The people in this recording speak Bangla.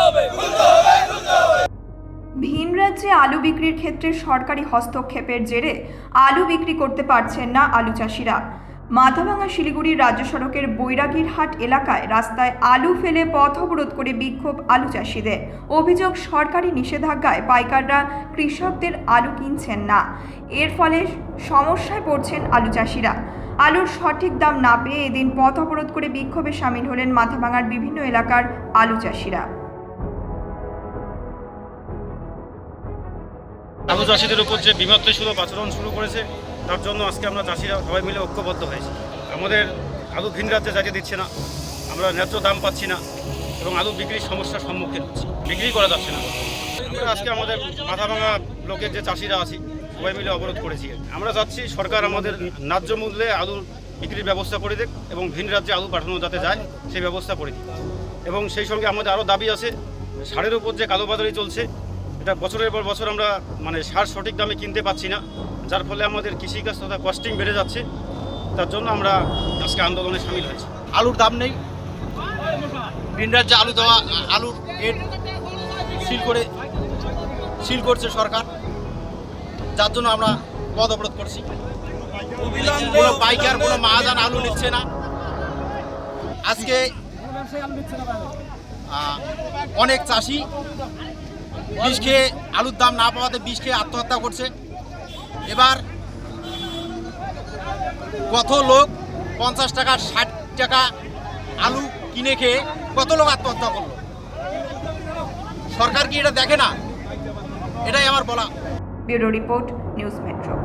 হবে ভিন রাজ্যে আলু বিক্রির ক্ষেত্রে সরকারি হস্তক্ষেপের জেরে আলু বিক্রি করতে পারছেন না আলু চাষিরা। মাথাভাঙা শিলিগুড়ির রাজ্য সড়কের বৈরাগীরহাট এলাকায় রাস্তায় আলু ফেলে পথ অবরোধ করে বিক্ষোভ আলু চাষিদের। অভিযোগ, সরকারি নিষেধাজ্ঞায় পাইকাররা কৃষকদের আলু কিনছেন না। এর ফলে সমস্যায় পড়ছেন আলু চাষিরা। আলুর সঠিক দাম না পেয়ে এদিন পথ অবরোধ করে বিক্ষোভে সামিল হলেন মাথাভাঙার বিভিন্ন এলাকার আলু চাষিরা। আলু চাষিদের উপর যে বিমাত্রসুলভ আচরণ শুরু করেছে তার জন্য আজকে আমরা চাষিরা সবাই মিলে ঐক্যবদ্ধ হয়েছি। আমাদের আলু ভিন রাজ্যে যাইতে দিচ্ছে না, আমরা ন্যায্য দাম পাচ্ছি না এবং আলু বিক্রির সমস্যার সম্মুখীন হচ্ছি। বিক্রি করা যাচ্ছে না। আমরা আজকে আমাদের মাথা ভাঙা লোকের যে চাষিরা আছি, সবাই মিলে অবরোধ করেছি। আমরা চাচ্ছি সরকার আমাদের ন্যায্য মূল্যে আলুর বিক্রির ব্যবস্থা করে দেখ এবং ভিন রাজ্যে আলু পাঠানো যাতে যায়, সেই ব্যবস্থা করে দিক। এবং সেই সঙ্গে আমাদের আরও দাবি আছে, সারের উপর যে কালোবাজারি চলছে, এটা বছরের পর বছর আমরা মানে সার সঠিক দামে কিনতে পাচ্ছি না। যার ফলে আমাদের কৃষিকাজ তথা কস্টিং বেড়ে যাচ্ছে। তার জন্য আমরা আজকে আন্দোলনে সামিল হয়েছি। আলুর দাম নেই। ভিন রাজ্যে আলু দেওয়া, আলুর রেট সিল করে সিল করছে সরকার। যার জন্য আমরা পদ অবরোধ করছি। কোনো পাইকার, কোনো মাহাজান আলু নিচ্ছে না। আজকে অনেক চাষি বিষ খেয়ে আলুর দাম না পাওয়াতে বিষ খেয়ে আত্মহত্যা করছে। এবার কত লোক পঞ্চাশ টাকা, ষাট টাকা আলু কিনে খেয়ে কত লোক আত্মহত্যা করল? সরকার কি এটা দেখে না? এটাই আমার বলা। Bureau report, news metro.